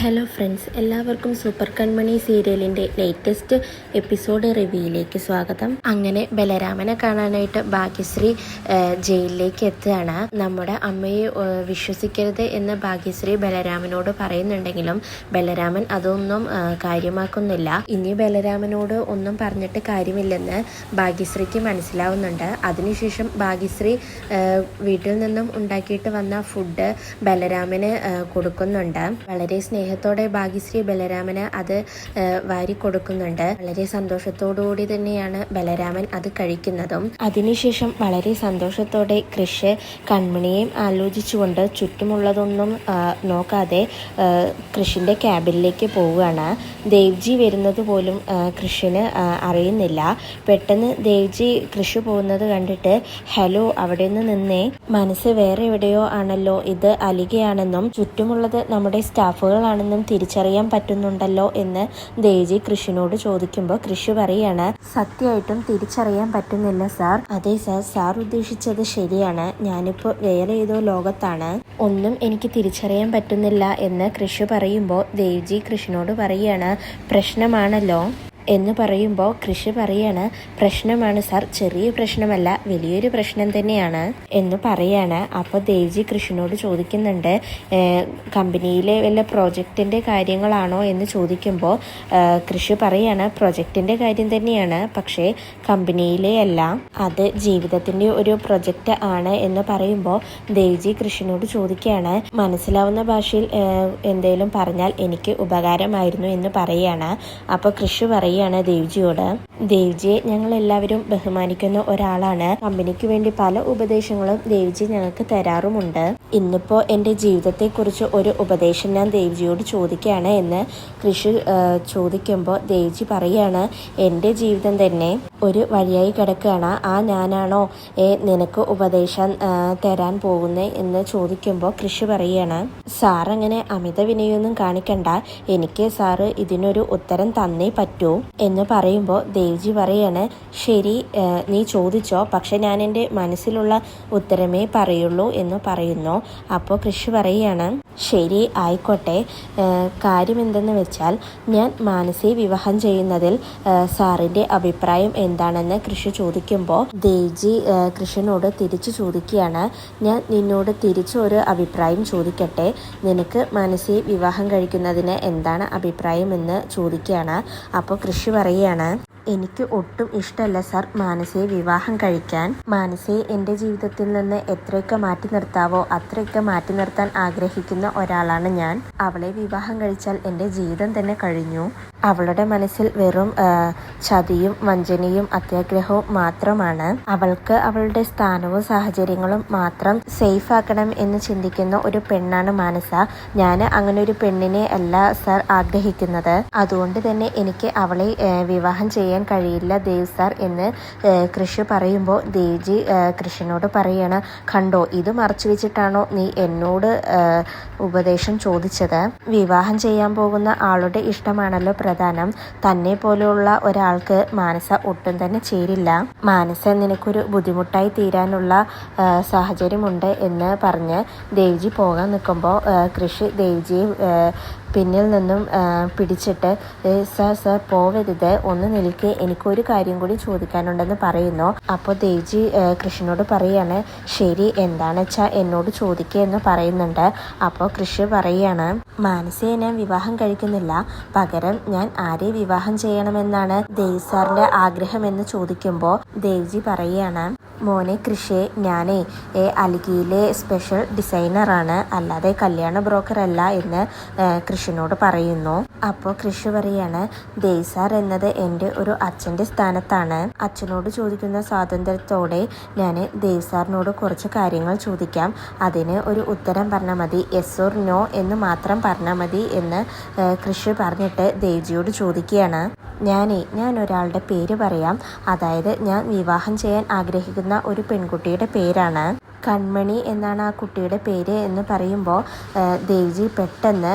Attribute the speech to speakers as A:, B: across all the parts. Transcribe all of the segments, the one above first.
A: Hello friends എല്ലാവർക്കും super Kanmani സീരിയലിന്റെ latest episode റിവ്യൂയിലേക്ക് സ്വാഗതം. അങ്ങനെ ബലരാമനെ കാണാനായിട്ട് ഭാഗ്യശ്രീ ജയിലിലേക്ക് എത്തുകയാണ്. നമ്മുടെ അമ്മയെ വിശ്വസിക്കരുത് എന്ന് ഭാഗ്യശ്രീ ബലരാമനോട് പറയുന്നുണ്ടെങ്കിലും ബലരാമൻ അതൊന്നും കാര്യമാക്കുന്നില്ല. ഇനി ബലരാമനോട് ഒന്നും പറഞ്ഞിട്ട് കാര്യമില്ലെന്ന് ഭാഗ്യശ്രീക്ക് മനസ്സിലാവുന്നുണ്ട്. അതിനുശേഷം ഭാഗ്യശ്രീ വീട്ടിൽ നിന്നും ഉണ്ടാക്കിയിട്ട് വന്ന ഫുഡ് ബലരാമന് കൊടുക്കുന്നുണ്ട്. വളരെ സ്നേഹത്തോടെ ഭാഗ്യശ്രീ ബലരാമന് അത് വാരി കൊടുക്കുന്നുണ്ട് വളരെ സന്തോഷത്തോടുകൂടി തന്നെയാണ് ബലരാമൻ അത് കഴിക്കുന്നതും. അതിനുശേഷം വളരെ സന്തോഷത്തോടെ കൃഷ് കൺമണിയെയും ആലോചിച്ചുകൊണ്ട് ചുറ്റുമുള്ളതൊന്നും നോക്കാതെ കൃഷിന്റെ ക്യാബിനിലേക്ക് പോവുകയാണ്. ദേവ്ജി വരുന്നത് പോലും കൃഷിന് അറിയുന്നില്ല. പെട്ടെന്ന് ദേവ്ജി കൃഷി പോകുന്നത് കണ്ടിട്ട് ഹലോ അവിടെ നിന്ന്. നിന്നേ മനസ്സ് വേറെ എവിടെയോ ആണല്ലോ. ഇത് അലികയാണെന്നും ചുറ്റുമുള്ളത് നമ്മുടെ സ്റ്റാഫുകളാണെന്നും തിരിച്ചറിയാൻ പറ്റുന്നുണ്ടല്ലോ എന്ന് ദേജി കൃഷിനോട് ചോദിക്കുമ്പോൾ കൃഷി പറയാണ് സത്യമായിട്ടും തിരിച്ചറിയാൻ പറ്റുന്നില്ല സാർ. അതെ സാർ. സാർ ഉദ്ദേശിച്ചത് ശരിയാണ്. ഞാനിപ്പോൾ വേറെ ഏതോ ലോകത്താണ്. ഒന്നും എനിക്ക് തിരിച്ചറിയാൻ പറ്റുന്നില്ല എന്ന് കൃഷി പറയുമ്പോൾ ദേവ്ജി കൃഷ്ണനോട് പറയാണ് പ്രശ്നമാണല്ലോ. എന്ന് പറയുമ്പോൾ കൃഷി പറയാണ് പ്രശ്നമാണ് സാർ ചെറിയ പ്രശ്നമല്ല വലിയൊരു പ്രശ്നം തന്നെയാണ് എന്ന് പറയാണ്. അപ്പോൾ ദേവ്ജി കൃഷിനോട് ചോദിക്കുന്നുണ്ട് കമ്പനിയിലെ വല്ല പ്രോജക്റ്റിന്റെ കാര്യങ്ങളാണോ? എന്ന് ചോദിക്കുമ്പോൾ കൃഷി പറയാണ് പ്രൊജക്റ്റിന്റെ കാര്യം തന്നെയാണ് പക്ഷേ കമ്പനിയിലെ അല്ല അത് ജീവിതത്തിന്റെ ഒരു പ്രൊജക്റ്റ് ആണ് എന്ന് പറയുമ്പോൾ ദേവ്ജി കൃഷിനോട് ചോദിക്കുകയാണ് മനസ്സിലാവുന്ന ഭാഷയിൽ എന്തെങ്കിലും പറഞ്ഞാൽ എനിക്ക് ഉപകാരമായിരുന്നു എന്ന് പറയാണ്. അപ്പോൾ കൃഷി പറയാണ് ദേവ്ജിയോട് ദേവ്ജിയെ ഞങ്ങൾ എല്ലാവരും ബഹുമാനിക്കുന്ന ഒരാളാണ്. കമ്പനിക്ക് വേണ്ടി പല ഉപദേശങ്ങളും ദേവ്ജി ഞങ്ങൾക്ക് തരാറുമുണ്ട്. ഇന്നിപ്പോ എന്റെ ജീവിതത്തെക്കുറിച്ച് ഒരു ഉപദേശം ഞാൻ ദേവ്ജിയോട് ചോദിക്കുകയാണ് എന്ന് കൃഷി ചോദിക്കുമ്പോൾ ദേവ്ജി പറയാണ് എന്റെ ജീവിതം തന്നെ ഒരു വഴിയായി കിടക്കുകയാണ്. ആ ഞാനാണോ ഏ നിനക്ക് ഉപദേശം തരാൻ പോകുന്നത് എന്ന് ചോദിക്കുമ്പോൾ കൃഷി പറയാണ് സാർ അങ്ങനെ അമിത വിനയൊന്നും കാണിക്കണ്ട. എനിക്ക് സാറ് ഇതിനൊരു ഉത്തരം തന്നേ പറ്റൂ. എന്ന് പറയുമ്പോൾ ദേവ്ജി പറയാണ് ശരി നീ ചോദിച്ചോ പക്ഷെ ഞാൻ എന്റെ മനസ്സിലുള്ള ഉത്തരമേ പറയുള്ളൂ എന്ന് പറയുന്നു. അപ്പോൾ കൃഷി പറയാണ് ശരി ആയിക്കോട്ടെ. ഏ, കാര്യം എന്തെന്ന് വെച്ചാൽ ഞാൻ മാനസി വിവാഹം ചെയ്യുന്നതിൽ സാറിന്റെ അഭിപ്രായം എന്താണെന്ന് കൃഷി ചോദിക്കുമ്പോൾ ദേവ്ജി കൃഷിനോട് തിരിച്ചു ചോദിക്കുകയാണ് ഞാൻ നിന്നോട് തിരിച്ചു ഒരു അഭിപ്രായം ചോദിക്കട്ടെ. നിനക്ക് മാനസി വിവാഹം കഴിക്കുന്നതിന് എന്താണ് അഭിപ്രായം എന്ന് ചോദിക്കുകയാണ്. അപ്പോൾ കൃഷി പറയുകയാണ്. എനിക്ക് ഒട്ടും ഇഷ്ടമല്ല സാർ മാനസയെ വിവാഹം കഴിക്കാൻ. മാനസയെ എന്റെ ജീവിതത്തിൽ നിന്ന് എത്രയൊക്കെ മാറ്റി നിർത്താവോ അത്രയൊക്കെ മാറ്റി നിർത്താൻ ആഗ്രഹിക്കുന്ന ഒരാളാണ് ഞാൻ. അവളെ വിവാഹം കഴിച്ചാൽ എന്റെ ജീവിതം തന്നെ കഴിഞ്ഞു. അവളുടെ മനസ്സിൽ വെറും ചതിയും വഞ്ചനയും അത്യാഗ്രഹവും മാത്രമാണ്. അവൾക്ക് അവളുടെ സ്ഥാനവും സാഹചര്യങ്ങളും മാത്രം സേഫ് ആക്കണം എന്ന് ചിന്തിക്കുന്ന ഒരു പെണ്ണാണ് മാനസ. ഞാൻ അങ്ങനെ ഒരു പെണ്ണിനെ അല്ല സാർ ആഗ്രഹിക്കുന്നത്. അതുകൊണ്ട് തന്നെ എനിക്ക് അവളെ വിവാഹം ചെയ്യാൻ കഴിയില്ല ദേവ് സാർ എന്ന് കൃഷി പറയുമ്പോൾ ദേവ്ജി കൃഷിനോട് പറയാണ് കണ്ടോ ഇത് മറച്ചു വെച്ചിട്ടാണോ നീ എന്നോട് ഉപദേശം ചോദിച്ചത്? വിവാഹം ചെയ്യാൻ പോകുന്ന ആളുടെ ഇഷ്ടമാണല്ലോ പ്രധാനം. തന്നെ പോലെയുള്ള ഒരാൾക്ക് മാനസ ഒട്ടും തന്നെ ചേരില്ല. മാനസ നിനക്കൊരു ബുദ്ധിമുട്ടായി തീരാനുള്ള സാഹചര്യമുണ്ട് എന്ന് പറഞ്ഞ് ദേവ്ജി പോകാൻ നിൽക്കുമ്പോൾ കൃഷി ദേവ്ജിയെ പിന്നിൽ നിന്നും പിടിച്ചിട്ട് സർ സർ പോവരുത്. ഒന്ന് നിൽക്ക്. എനിക്കൊരു കാര്യം കൂടി ചോദിക്കാനുണ്ടെന്ന് പറയുന്നു. അപ്പോൾ ദേവ്ജി കൃഷ്ണനോട് പറയാണ് ശരി എന്താണ് വെച്ചാൽ എന്നോട് ചോദിക്കുക എന്ന് പറയുന്നുണ്ട്. അപ്പോൾ കൃഷി പറയാണ് മാനസയെ ഞാൻ വിവാഹം കഴിക്കുന്നില്ല. പകരം ഞാൻ ആരെ വിവാഹം ചെയ്യണമെന്നാണ് ദേവ് സാറിന്റെ ആഗ്രഹമെന്ന് ചോദിക്കുമ്പോൾ ദേവ്ജി പറയാണ് മോനെ കൃഷേ ഞാനേ അലിഗിയിലെ സ്പെഷ്യൽ ഡിസൈനറാണ് അല്ലാതെ കല്യാണ ബ്രോക്കർ അല്ല എന്ന് കൃഷിനോട് പറയുന്നു. അപ്പോൾ കൃഷി പറയാണ് ദേസാർ എന്നത് എന്റെ ഒരു അച്ഛന്റെ സ്ഥാനത്താണ്. അച്ഛനോട് ചോദിക്കുന്ന സ്വാതന്ത്ര്യത്തോടെ ഞാൻ ദേസാറിനോട് കുറച്ച് കാര്യങ്ങൾ ചോദിക്കാം. അതിന് ഒരു ഉത്തരം പറഞ്ഞാൽ മതി. എസ് ഓർ നോ എന്ന് മാത്രം പറഞ്ഞാൽ മതി എന്ന് കൃഷി പറഞ്ഞിട്ട് ദേവ്ജിയോട് ചോദിക്കുകയാണ്. ഞാനേ ഞാൻ ഒരാളുടെ പേര് പറയാം. അതായത് ഞാൻ വിവാഹം ചെയ്യാൻ ആഗ്രഹിക്കുന്ന ഒരു പെൺകുട്ടിയുടെ പേരാണ്. കൺമണി എന്നാണ് ആ കുട്ടിയുടെ പേര് എന്ന് പറയുമ്പോൾ ദേവ്ജി പെട്ടെന്ന്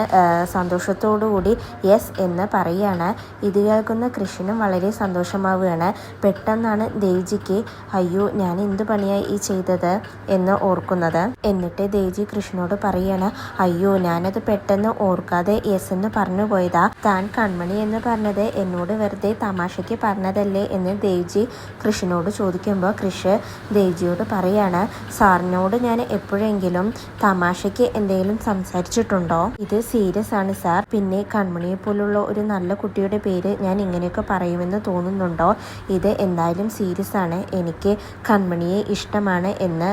A: സന്തോഷത്തോടു കൂടി യെസ് എന്ന് പറയുകയാണ് ഇത് കേൾക്കുന്ന കൃഷ്ണനും വളരെ സന്തോഷമാവുകയാണ്. പെട്ടെന്നാണ് ദേവ്ജിക്ക് അയ്യോ ഞാൻ എന്ത് പണിയായി ഈ ചെയ്തത്? എന്ന് ഓർക്കുന്നത്. എന്നിട്ട് ദേവ്ജി കൃഷ്ണനോട് പറയുകയാണ് അയ്യോ ഞാനത് പെട്ടെന്ന് ഓർക്കാതെ യെസ് എന്ന് പറഞ്ഞു പോയതാ. താൻ കൺമണി എന്ന് പറഞ്ഞത് എന്നോട് വെറുതെ തമാശയ്ക്ക് പറഞ്ഞതല്ലേ? എന്ന് ദേവ്ജി കൃഷ്ണനോട് ചോദിക്കുമ്പോൾ കൃഷ് ദേവ്ജിയോട് പറയാണ് സാറിനോട് ഞാൻ എപ്പോഴെങ്കിലും തമാശയ്ക്ക് എന്തെങ്കിലും സംസാരിച്ചിട്ടുണ്ടോ? ഇത് സീരിയസ് ആണ് സാർ. പിന്നെ കൺമണിയെ പോലുള്ള ഒരു നല്ല കുട്ടിയുടെ പേര് ഞാൻ ഇങ്ങനെയൊക്കെ പറയുമെന്ന് തോന്നുന്നുണ്ടോ? ഇത് എന്തായാലും സീരിയസ് ആണ്. എനിക്ക് കൺമണിയെ ഇഷ്ടമാണ് എന്ന്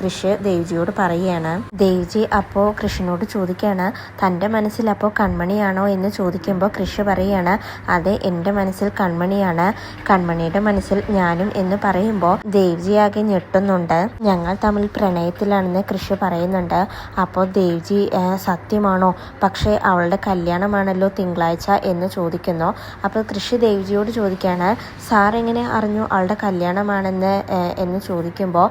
A: കൃഷ് ദേവ്ജിയോട് പറയുകയാണ്. ദേവ്ജി അപ്പോൾ കൃഷ്ണനോട് ചോദിക്കുകയാണ് തന്റെ മനസ്സിൽ അപ്പോൾ കൺമണിയാണോ? എന്ന് ചോദിക്കുമ്പോൾ കൃഷ് പറയുകയാണ് അതെ എന്റെ മനസ്സിൽ കൺമണിയാണ്. കൺമണിയുടെ മനസ്സിൽ ഞാനും എന്ന് പറയുമ്പോൾ ദേവ്ജി ആകെ ഞെട്ടുന്നുണ്ട്. ഞങ്ങൾ തമ്മിൽ പ്രണയത്തിലാണെന്ന് കൃഷി പറയുന്നുണ്ട്. അപ്പോൾ ദേവ്ജി സത്യമാണോ? പക്ഷേ അവളുടെ കല്യാണമാണല്ലോ തിങ്കളാഴ്ച എന്ന് ചോദിക്കുന്നു. അപ്പോൾ കൃഷി ദേവ്ജിയോട് ചോദിക്കുകയാണ് സാർ എങ്ങനെ അറിഞ്ഞു അവളുടെ കല്യാണമാണെന്ന്? എന്ന് ചോദിക്കുമ്പോൾ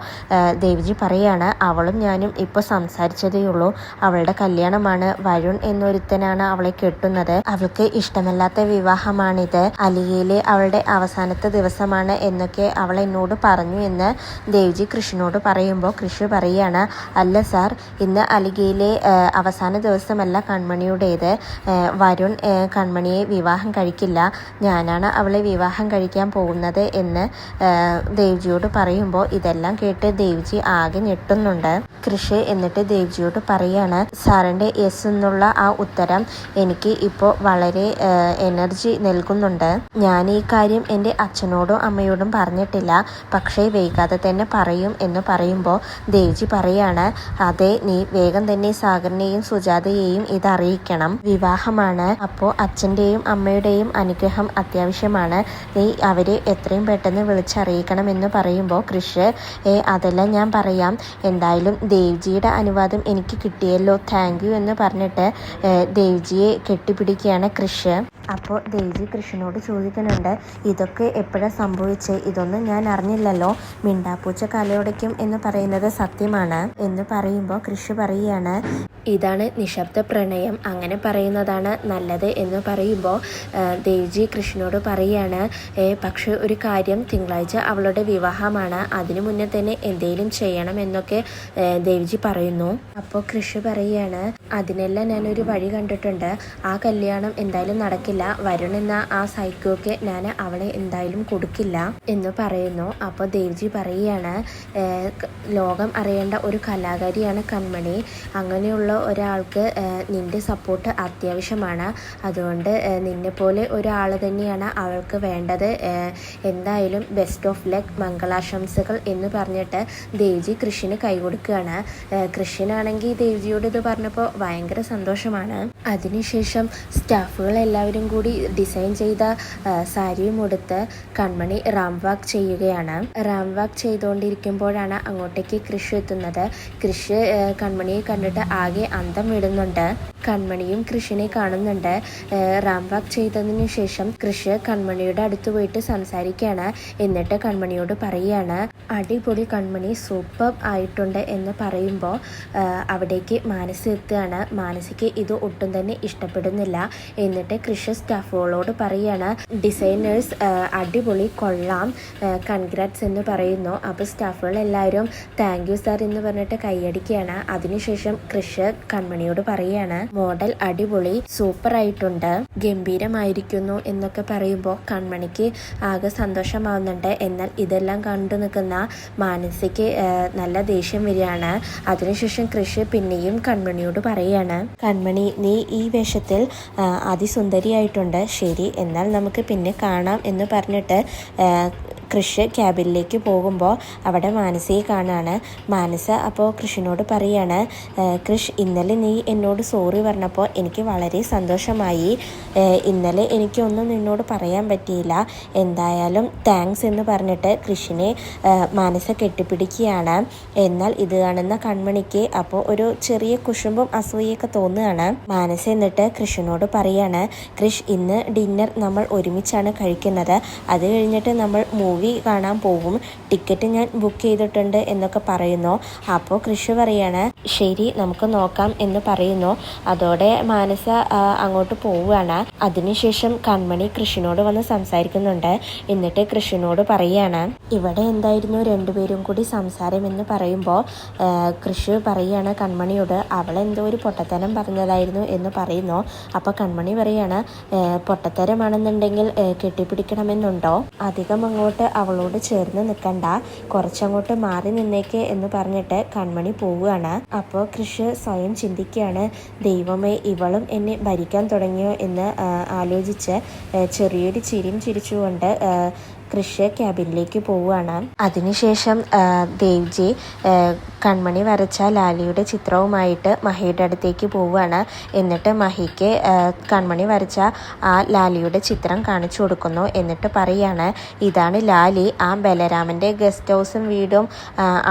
A: ദേവ്ജി പറയാണ് അവളും ഞാനും ഇപ്പോൾ സംസാരിച്ചതേ ഉള്ളൂ. അവളുടെ കല്യാണമാണ് വരുൺ എന്നൊരുത്തനാണ് അവളെ കെട്ടുന്നത്. അവൾക്ക് ഇഷ്ടമല്ലാത്ത വിവാഹമാണിത്. അലിയയിലെ അവളുടെ അവസാനത്തെ ദിവസമാണ് എന്നൊക്കെ അവൾ എന്നോട് പറഞ്ഞു എന്ന് ദേവ്ജി കൃഷ്ണനോട് പറയുമ്പോൾ കൃഷി പറയുകയാണ്. അല്ല സാർ ഇന്ന് അലിഗയിലെ അവസാന ദിവസമല്ല കൺമണിയുടേത്. വരുൺ കൺമണിയെ വിവാഹം കഴിക്കില്ല. ഞാനാണ് അവളെ വിവാഹം കഴിക്കാൻ പോകുന്നത് എന്ന് ദേവ്ജിയോട് പറയുമ്പോൾ ഇതെല്ലാം കേട്ട് ദേവ്ജി ആകെ ഞെട്ടുന്നുണ്ട്. കൃഷി എന്നിട്ട് ദേവ്ജിയോട് പറയാണ് സാറിന്റെ യെസ് എന്നുള്ള ആ ഉത്തരം എനിക്ക് ഇപ്പോൾ വളരെ എനർജി നൽകുന്നുണ്ട്. ഞാൻ ഈ കാര്യം എന്റെ അച്ഛനോടും അമ്മയോടും പറഞ്ഞിട്ടില്ല. പക്ഷേ വൈകാതെ തന്നെ പറയും എന്ന് പറയുമ്പോൾ ദേവ്ജി പറയാണ് അതെ നീ വേഗം തന്നെ സാഗറിനെയും സുജാതയെയും ഇത് അറിയിക്കണം. വിവാഹമാണ്. അപ്പോൾ അച്ഛന്റെയും അമ്മയുടെയും അനുഗ്രഹം അത്യാവശ്യമാണ്. നീ അവരെ എത്രയും പെട്ടെന്ന് വിളിച്ചറിയിക്കണം എന്ന് പറയുമ്പോൾ കൃഷ് ഏ അതെല്ലാം ഞാൻ പറയാം. എന്തായാലും ദേവ്ജിയുടെ അനുവാദം എനിക്ക് കിട്ടിയല്ലോ. താങ്ക് യു എന്ന് പറഞ്ഞിട്ട് ദേവ്ജിയെ കെട്ടിപ്പിടിക്കുകയാണ് കൃഷ്. അപ്പോൾ ദേവി കൃഷ്ണനോട് ചോദിക്കുന്നുണ്ട് ഇതൊക്കെ എപ്പോഴാണ് സംഭവിച്ചത് ഇതൊന്നും ഞാൻ അറിഞ്ഞില്ലല്ലോ. മിണ്ടാപ്പൂച്ച കലയോടയ്ക്കും എന്ന് പറയുന്നത് സത്യമാണ് എന്ന് പറയുമ്പോൾ കൃഷി പറയുകയാണ്. ഇതാണ് നിശബ്ദ പ്രണയം. അങ്ങനെ പറയുന്നതാണ് നല്ലത് എന്ന് പറയുമ്പോൾ ദേവ്ജി കൃഷ്ണനോട് പറയുകയാണ് പക്ഷേ ഒരു കാര്യം തിങ്കളാഴ്ച അവളുടെ വിവാഹമാണ്. അതിനു മുന്നേ തന്നെ എന്തെങ്കിലും ചെയ്യണം എന്നൊക്കെ ദേവ്ജി പറയുന്നു. അപ്പോൾ കൃഷി പറയുകയാണ് അതിനെല്ലാം ഞാനൊരു വഴി കണ്ടിട്ടുണ്ട്. ആ കല്യാണം എന്തായാലും നടക്കില്ല. വരുൺ എന്ന ആ സൈക്കോക്ക് ഞാൻ അവളെ എന്തായാലും കൊടുക്കില്ല എന്ന് പറയുന്നു. അപ്പോൾ ദേവ്ജി പറയുകയാണ് ലോകം അറിയേണ്ട ഒരു കലാകാരിയാണ് കൺമണി. അങ്ങനെയുള്ള ഒരാൾക്ക് നിന്റെ സപ്പോർട്ട് അത്യാവശ്യമാണ്. അതുകൊണ്ട് നിന്നെ പോലെ ഒരാൾ തന്നെയാണ് അവൾക്ക് വേണ്ടത്. എന്തായാലും ബെസ്റ്റ് ഓഫ് ലക്ക് മംഗളാശംസകൾ എന്ന് പറഞ്ഞിട്ട് ദേവ്ജി കൃഷിന് കൈ കൊടുക്കുകയാണ്. കൃഷിനാണെങ്കിൽ ദേവ്ജിയോട് ഇത് പറഞ്ഞപ്പോൾ ഭയങ്കര സന്തോഷമാണ്. അതിനുശേഷം സ്റ്റാഫുകൾ എല്ലാവരും കൂടി ഡിസൈൻ ചെയ്ത സാരിയും ഉടുത്ത് കൺമണി റാം വാക്ക് ചെയ്യുകയാണ്. റാം വാക്ക് ചെയ്തുകൊണ്ടിരിക്കുമ്പോഴാണ് അങ്ങോട്ടേക്ക് കൃഷി എത്തുന്നത്. കൃഷി കൺമണിയെ കണ്ടിട്ട് ആകെ അന്തം വിടുന്നുണ്ട്. കൺമണിയും കൃഷിനെ കാണുന്നുണ്ട്. റാം വാക്ക് ചെയ്തതിന് ശേഷം കൃഷ് കൺമണിയുടെ അടുത്ത് പോയിട്ട് സംസാരിക്കുകയാണ്. എന്നിട്ട് കൺമണിയോട് പറയുകയാണ് അടിപൊളി കൺമണി സൂപ്പർ ആയിട്ടുണ്ട് എന്ന് പറയുമ്പോൾ അവിടേക്ക് മാനസ എത്തുകയാണ്. മാനസിക്ക് ഇത് ഒട്ടും തന്നെ ഇഷ്ടപ്പെടുന്നില്ല. എന്നിട്ട് കൃഷ് സ്റ്റാഫുകളോട് പറയുകയാണ് ഡിസൈനേഴ്സ് അടിപൊളി കൊള്ളാം. കൺഗ്രാറ്റ്സ് എന്ന് പറയുന്നു. അപ്പോൾ സ്റ്റാഫുകൾ എല്ലാവരും താങ്ക് യു സാർ എന്ന് പറഞ്ഞിട്ട് കൈയടിക്കുകയാണ്. അതിനുശേഷം കൃഷ് കൺമണിയോട് പറയുകയാണ് മോഡൽ അടിപൊളി സൂപ്പർ ആയിട്ടുണ്ട് ഗംഭീരമായിരിക്കുന്നു എന്നൊക്കെ പറയുമ്പോൾ കൺമണിക്ക് ആകെ സന്തോഷമാവുന്നുണ്ട്. എന്നാൽ ഇതെല്ലാം കണ്ടു നിൽക്കുന്ന മാനസിക്ക് നല്ല ദേഷ്യം വരികയാണ്. അതിനുശേഷം കൃഷി പിന്നെയും കൺമണിയോട് പറയുകയാണ് കൺമണി നീ ഈ വേഷത്തിൽ അതിസുന്ദരിയായിട്ടുണ്ട്. ശരി എന്നാൽ നമുക്ക് പിന്നെ കാണാം എന്ന് പറഞ്ഞിട്ട് കൃഷ് ക്യാബിനിലേക്ക് പോകുമ്പോൾ അവിടെ മാനസയെ കാണാണ്. മാനസ അപ്പോൾ കൃഷിനോട് പറയാണ് കൃഷ് ഇന്നലെ നീ എന്നോട് സോറി പറഞ്ഞപ്പോൾ എനിക്ക് വളരെ സന്തോഷമായി. ഇന്നലെ എനിക്കൊന്നും നിന്നോട് പറയാൻ പറ്റിയില്ല. എന്തായാലും താങ്ക്സ് എന്ന് പറഞ്ഞിട്ട് കൃഷിനെ മാനസ കെട്ടിപ്പിടിക്കുകയാണ്. എന്നാൽ ഇത് കാണുന്ന കൺമണിക്ക് അപ്പോൾ ഒരു ചെറിയ കുശുമ്പും അസൂയൊക്കെ തോന്നുകയാണ്. മാനസ എന്നിട്ട് കൃഷിനോട് പറയാണ് കൃഷ് ഇന്ന് ഡിന്നർ നമ്മൾ ഒരുമിച്ചാണ് കഴിക്കുന്നത്. അത് കഴിഞ്ഞിട്ട് നമ്മൾ മൂവി മൂവി കാണാൻ പോകും. ടിക്കറ്റ് ഞാൻ ബുക്ക് ചെയ്തിട്ടുണ്ട് എന്നൊക്കെ പറയുന്നു. അപ്പോൾ കൃഷി പറയാണ് ശരി നമുക്ക് നോക്കാം എന്ന് പറയുന്നു. അതോടെ മാനസ അങ്ങോട്ട് പോവുകയാണ്. അതിനുശേഷം കൺമണി കൃഷിനോട് വന്ന് സംസാരിക്കുന്നുണ്ട്. എന്നിട്ട് കൃഷിനോട് പറയാണ് ഇവിടെ എന്തായിരുന്നു രണ്ടുപേരും കൂടി സംസാരം എന്ന് പറയുമ്പോൾ കൃഷി പറയാണ് കൺമണിയോട് അവളെന്തോ ഒരു പൊട്ടത്തരം പറഞ്ഞതായിരുന്നു എന്ന് പറയുന്നു. അപ്പോൾ കൺമണി പറയാണ് "ഏഹ്, പൊട്ടത്തരമാണെന്നുണ്ടെങ്കിൽ കെട്ടിപ്പിടിക്കണമെന്നുണ്ടോ? അധികം അങ്ങോട്ട് അവളോട് ചേർന്ന് നിൽക്കണ്ട കുറച്ചങ്ങോട്ട് മാറി നിന്നേക്ക് എന്ന് പറഞ്ഞിട്ട് കൺമണി പോവുകയാണ്. അപ്പോൾ കൃഷ് സ്വയം ചിന്തിക്കുകയാണ് ദൈവമേ ഇവളും എന്നെ ഭരിക്കാൻ തുടങ്ങിയോ? എന്ന് ആലോചിച്ച് ചെറിയൊരു ചിരിയും ചിരിച്ചുകൊണ്ട് കൃഷി ക്യാബിനിലേക്ക് പോവുകയാണ്. അതിനുശേഷം ദേവ്ജി കൺമണി വരച്ച ലാലിയുടെ ചിത്രവുമായിട്ട് മഹിയുടെ അടുത്തേക്ക് പോവുകയാണ്. എന്നിട്ട് മഹിക്ക് കൺമണി വരച്ച ആ ലാലിയുടെ ചിത്രം കാണിച്ചു കൊടുക്കുന്നു. എന്നിട്ട് പറയാണ് ഇതാണ് ലാലി. ആ ബലരാമന്റെ ഗസ്റ്റ് ഹൗസും വീടും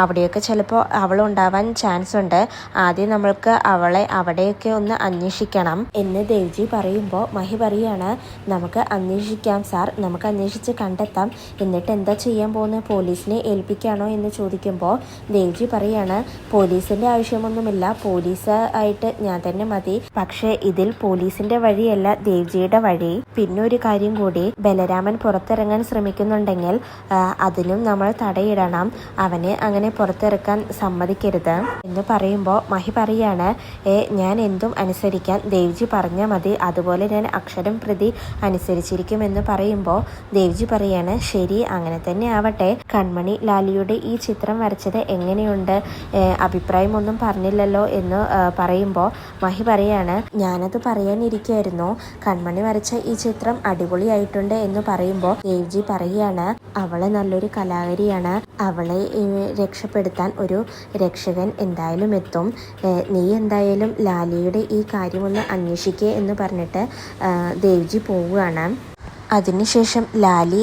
A: അവിടെയൊക്കെ ചിലപ്പോൾ അവളുണ്ടാവാൻ ചാൻസ് ഉണ്ട്. ആദ്യം നമ്മൾക്ക് അവളെ അവിടെയൊക്കെ ഒന്ന് അന്വേഷിക്കണം. എന്ന് ദേവ്ജി പറയുമ്പോൾ മഹി പറയാണ് നമുക്ക് അന്വേഷിക്കാം സാർ. നമുക്ക് അന്വേഷിച്ച് കണ്ടെത്താം. എന്നിട്ട് എന്താ ചെയ്യാൻ പോകുന്നത് പോലീസിനെ ഏൽപ്പിക്കാണോ എന്ന് ചോദിക്കുമ്പോൾ ദേവ്ജി പറയാണ് പോലീസിന്റെ ആവശ്യമൊന്നുമില്ല. പോലീസ് ആയിട്ട് ഞാൻ തന്നെ മതി. പക്ഷേ ഇതിൽ പോലീസിന്റെ വഴിയല്ല ദേവ്ജിയുടെ വഴി. പിന്നെ ഒരു കാര്യം കൂടി. ബലരാമൻ പുറത്തിറങ്ങാൻ ശ്രമിക്കുന്നുണ്ടെങ്കിൽ അതിനും നമ്മൾ തടയിടണം. അവനെ അങ്ങനെ പുറത്തിറക്കാൻ സമ്മതിക്കരുത്. എന്ന് പറയുമ്പോൾ മഹി പറയാണ് ഏ ഞാൻ എന്തും അനുസരിക്കാൻ ദേവ്ജി പറഞ്ഞാൽ മതി. അതുപോലെ ഞാൻ അക്ഷരം പ്രതി അനുസരിച്ചിരിക്കുമെന്ന് പറയുമ്പോൾ ദേവ്ജി പറയാണ് ശരി അങ്ങനെ തന്നെ ആവട്ടെ. കൺമണി ലാലിയുടെ ഈ ചിത്രം വരച്ചത് എങ്ങനെയുണ്ട്? അഭിപ്രായമൊന്നും പറഞ്ഞില്ലല്ലോ എന്ന് പറയുമ്പോൾ മഹി പറയാണ് ഞാനത് പറയാനിരിക്കുന്നു കൺമണി വരച്ച ഈ ചിത്രം അടിപൊളിയായിട്ടുണ്ട് എന്ന് പറയുമ്പോൾ ദേവ്ജി പറയുകയാണ് അവൾ നല്ലൊരു കലാകാരിയാണ്. അവളെ രക്ഷപ്പെടുത്താൻ ഒരു രക്ഷകൻ എന്തായാലും എത്തും. നീ എന്തായാലും ലാലിയുടെ ഈ കാര്യമൊന്ന് അന്വേഷിക്കുക എന്ന് പറഞ്ഞിട്ട് ദേവ്ജി പോവുകയാണ്. അതിനുശേഷം ലാലി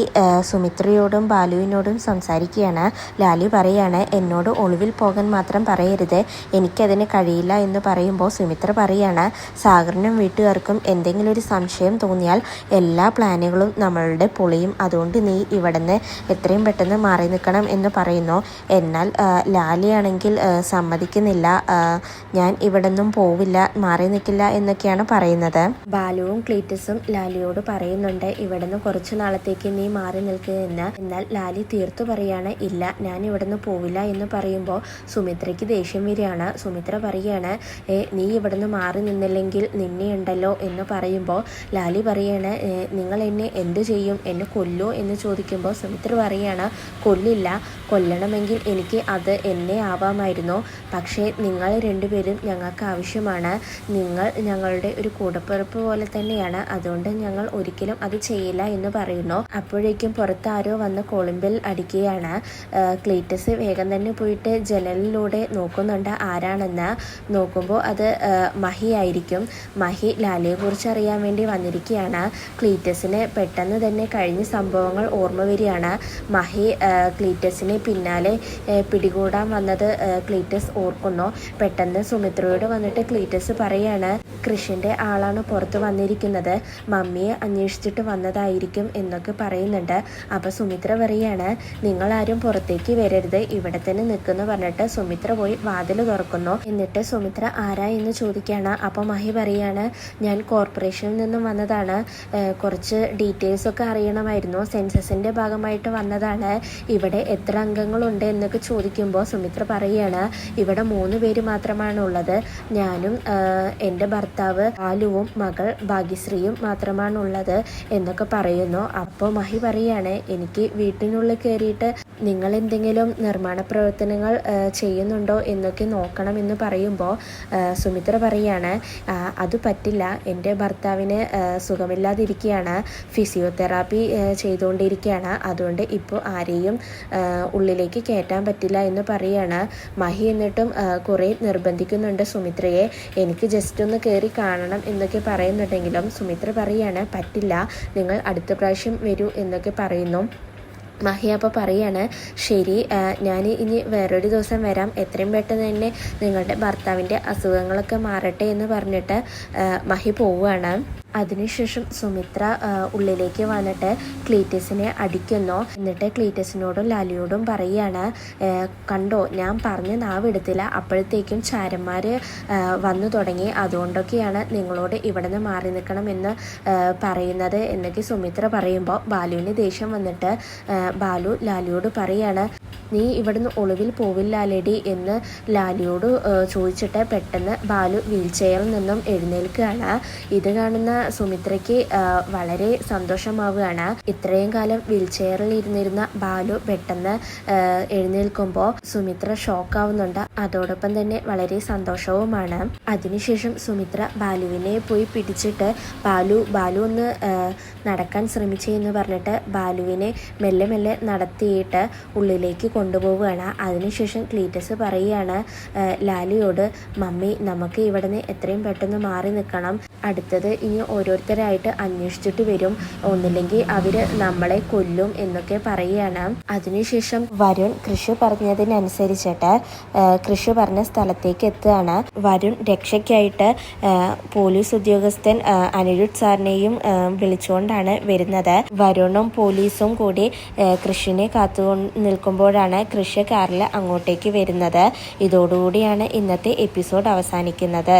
A: സുമിത്രയോടും ബാലുവിനോടും സംസാരിക്കുകയാണ്. ലാലി പറയാണ് എന്നോട് ഒളിവിൽ പോകാൻ മാത്രം പറയരുത്. എനിക്കതിന് കഴിയില്ല എന്ന് പറയുമ്പോൾ സുമിത്ര പറയാണ് സാഗറിനും വീട്ടുകാർക്കും എന്തെങ്കിലും ഒരു സംശയം തോന്നിയാൽ എല്ലാ പ്ലാനുകളും നമ്മളുടെ പൊളിയും. അതുകൊണ്ട് നീ ഇവിടുന്ന് എത്രയും പെട്ടെന്ന് മാറി നിൽക്കണം എന്ന് പറയുന്നു. എന്നാൽ ലാലിയാണെങ്കിൽ സമ്മതിക്കുന്നില്ല. ഞാൻ ഇവിടെ നിന്നും പോവില്ല മാറി നിൽക്കില്ല എന്നൊക്കെയാണ് പറയുന്നത്. ബാലുവും ക്ലീറ്റസും ലാലിയോട് പറയുന്നുണ്ട് ഇവിടുന്ന് കുറച്ചു നാളത്തേക്ക് നീ മാറി നിൽക്കുക എന്ന്. എന്നാൽ ലാലി തീർത്തു പറയാണ് ഇല്ല ഞാൻ ഇവിടുന്ന് പോവില്ല എന്ന് പറയുമ്പോൾ സുമിത്രയ്ക്ക് ദേഷ്യം വരികയാണ്. സുമിത്ര പറയാണ് "ഏ, നീ ഇവിടുന്ന് മാറി നിന്നില്ലെങ്കിൽ നിന്നെ ഉണ്ടല്ലോ എന്ന് പറയുമ്പോൾ ലാലി പറയാണ് നിങ്ങൾ എന്നെ എന്ത് ചെയ്യും? എന്നെ കൊല്ലോ എന്ന് ചോദിക്കുമ്പോൾ സുമിത്ര പറയാണ് കൊല്ലില്ല. കൊല്ലണമെങ്കിൽ എനിക്ക് അത് എന്നെ ആവാമായിരുന്നു. പക്ഷേ നിങ്ങൾ രണ്ടുപേരും ഞങ്ങൾക്ക് ആവശ്യമാണ്. നിങ്ങൾ ഞങ്ങളുടെ ഒരു കൂടപ്പിറപ്പ് പോലെ തന്നെയാണ്. അതുകൊണ്ട് ഞങ്ങൾ ഒരിക്കലും അത് ചെയ്യില്ല എന്ന് പറയുന്നു. അപ്പോഴേക്കും പുറത്ത് ആരോ വന്ന് കോളിമ്പിൽ അടിക്കുകയാണ്. ക്ലീറ്റസ് വേഗം തന്നെ പോയിട്ട് ജനലിലൂടെ നോക്കുന്നുണ്ട് ആരാണെന്ന്. നോക്കുമ്പോൾ അത് മഹി ആയിരിക്കും. മഹി ലാലിയെ കുറിച്ച് അറിയാൻ വേണ്ടി വന്നിരിക്കുകയാണ്. ക്ലീറ്റസിന് പെട്ടെന്ന് തന്നെ കഴിഞ്ഞ സംഭവങ്ങൾ ഓർമ്മ വരികയാണ്. മഹി ക്ലീറ്റസിനെ പിന്നാലെ പിടികൂടാൻ വന്നത് ക്ലീറ്റസ് ഓർക്കുന്നു. പെട്ടെന്ന് സുമിത്രയോട് വന്നിട്ട് ക്ലീറ്റസ് പറയാണ് കൃഷിന്റെ ആളാണ് പുറത്ത് വന്നിരിക്കുന്നത്. മമ്മിയെ അന്വേഷിച്ചിട്ട് വന്നതായിരിക്കും എന്നൊക്കെ പറയുന്നുണ്ട്. അപ്പോൾ സുമിത്ര പറയാണ് നിങ്ങളാരും പുറത്തേക്ക് വരരുത്. ഇവിടെ തന്നെ നിൽക്കുന്നു പറഞ്ഞിട്ട് സുമിത്ര പോയി വാതിൽ തുറക്കുന്നു. എന്നിട്ട് സുമിത്ര ആരാ എന്ന് ചോദിക്കുകയാണ്. അപ്പോൾ മഹി പറയാണ് ഞാൻ കോർപ്പറേഷനിൽ നിന്നും വന്നതാണ്. കുറച്ച് ഡീറ്റെയിൽസ് ഒക്കെ അറിയണമായിരുന്നു. സെൻസസിന്റെ ഭാഗമായിട്ട് വന്നതാണ്. ഇവിടെ എത്ര അംഗങ്ങളുണ്ട് എന്നൊക്കെ ചോദിക്കുമ്പോൾ സുമിത്ര പറയാണ് ഇവിടെ മൂന്ന് പേര് മാത്രമാണ് ഉള്ളത് ഞാനും എന്റെ ഭർത്താവ് ബാലുവും മകൾ ഭാഗ്യശ്രീയും മാത്രമാണ് ഉള്ളത് എന്നൊക്കെ പറയുന്നു. അപ്പോൾ മഹി പറയാണ് എനിക്ക് വീട്ടിനുള്ളിൽ കയറിയിട്ട് നിങ്ങൾ എന്തെങ്കിലും നിർമ്മാണ പ്രവർത്തനങ്ങൾ ചെയ്യുന്നുണ്ടോ എന്നൊക്കെ നോക്കണം എന്ന് പറയുമ്പോൾ സുമിത്ര പറയാണ് അത് പറ്റില്ല. എന്റെ ഭർത്താവിന് സുഖമില്ലാതിരിക്കുകയാണ് ഫിസിയോതെറാപ്പി ചെയ്തുകൊണ്ടിരിക്കുകയാണ് അതുകൊണ്ട് ഇപ്പോൾ ആരെയും ഉള്ളിലേക്ക് കയറ്റാൻ പറ്റില്ല എന്ന് പറയാണ്. മഹി എന്നിട്ടും കുറേ നിർബന്ധിക്കുന്നുണ്ട് സുമിത്രയെ. എനിക്ക് ജസ്റ്റ് ഒന്ന് കയറി കാണണം എന്നൊക്കെ പറയുന്നുണ്ടെങ്കിലും സുമിത്ര പറയാണ് പറ്റില്ല നിങ്ങൾ അടുത്ത പ്രാവശ്യം വരൂ എന്നൊക്കെ പറയുന്നു. മഹി അപ്പോൾ പറയാണ് ശരി ഞാൻ ഇനി വേറൊരു ദിവസം വരാം. എത്രയും പെട്ടെന്ന് തന്നെ നിങ്ങളുടെ ഭർത്താവിന്റെ അസുഖങ്ങളൊക്കെ മാറട്ടെ എന്ന് പറഞ്ഞിട്ട് മഹി പോവുകയാണ്. അതിനുശേഷം സുമിത്ര ഉള്ളിലേക്ക് വന്നിട്ട് ക്ലീറ്റസിനെ അടിക്കുന്നു. എന്നിട്ട് ക്ലീറ്റസിനോടും ലാലിയോടും പറയുകയാണ് കണ്ടോ ഞാൻ പറഞ്ഞ് നാവെടുത്തില്ല. അപ്പോഴത്തേക്കും ചാരന്മാർ വന്നു തുടങ്ങി. അതുകൊണ്ടൊക്കെയാണ് നിങ്ങളോട് ഇവിടെ നിന്ന് മാറി നിൽക്കണം എന്ന് പറയുന്നത് എന്നൊക്കെ സുമിത്ര പറയുമ്പോൾ ബാലുവിന് ദേഷ്യം വന്നിട്ട് ബാലു ലാലിയോട് പറയാണ് നീ ഇവിടുന്ന് ഒളിവിൽ പോവില്ല ലേഡി എന്ന് ലാലിയോട് ചോദിച്ചിട്ട് പെട്ടെന്ന് ബാലു വീൽ ചെയറിൽ നിന്നും എഴുന്നേൽക്കുകയാണ്. ഇത് കാണുന്ന സുമിത്രയ്ക്ക് വളരെ സന്തോഷമാവുകയാണ്. ഇത്രയും കാലം വീൽ ചെയറിൽ ഇരുന്നിരുന്ന ബാലു പെട്ടെന്ന് എഴുന്നേൽക്കുമ്പോൾ സുമിത്ര ഷോക്കാവുന്നുണ്ട്. അതോടൊപ്പം തന്നെ വളരെ സന്തോഷവുമാണ്. അതിനുശേഷം സുമിത്ര ബാലുവിനെ പോയി പിടിച്ചിട്ട് ബാലു ബാലു ഒന്ന് നടക്കാൻ ശ്രമിച്ചു എന്ന് പറഞ്ഞിട്ട് ബാലുവിനെ മെല്ലെ മെല്ലെ നടത്തിയിട്ട് ഉള്ളിലേക്ക് കൊണ്ടുപോവുകയാണ്. അതിനുശേഷം ക്ലീറ്റസ് പറയുകയാണ് ലാലിയോട് മമ്മി നമുക്ക് ഇവിടുന്ന് എത്രയും പെട്ടെന്ന് മാറി നിൽക്കണം. അടുത്തത് ഇനി ഓരോരുത്തരായിട്ട് അന്വേഷിച്ചിട്ട് വരും. ഒന്നില്ലെങ്കിൽ അവർ നമ്മളെ കൊല്ലും എന്നൊക്കെ പറയുകയാണ്. അതിനുശേഷം വരുൺ കൃഷി പറഞ്ഞതിനനുസരിച്ചിട്ട് കൃഷി പറഞ്ഞ സ്ഥലത്തേക്ക് എത്തുകയാണ്. വരുൺ രക്ഷയ്ക്കായിട്ട് പോലീസ് ഉദ്യോഗസ്ഥൻ അനിരുദ്ധ് സാറിനെയും വിളിച്ചുകൊണ്ടാണ് വരുന്നത്. വരുണും പോലീസും കൂടി കൃഷിനെ കാത്തു നിൽക്കുമ്പോഴാണ് കൃഷി കാറിൽ അങ്ങോട്ടേക്ക് വരുന്നത്. ഇതോടുകൂടിയാണ് ഇന്നത്തെ എപ്പിസോഡ് അവസാനിക്കുന്നത്.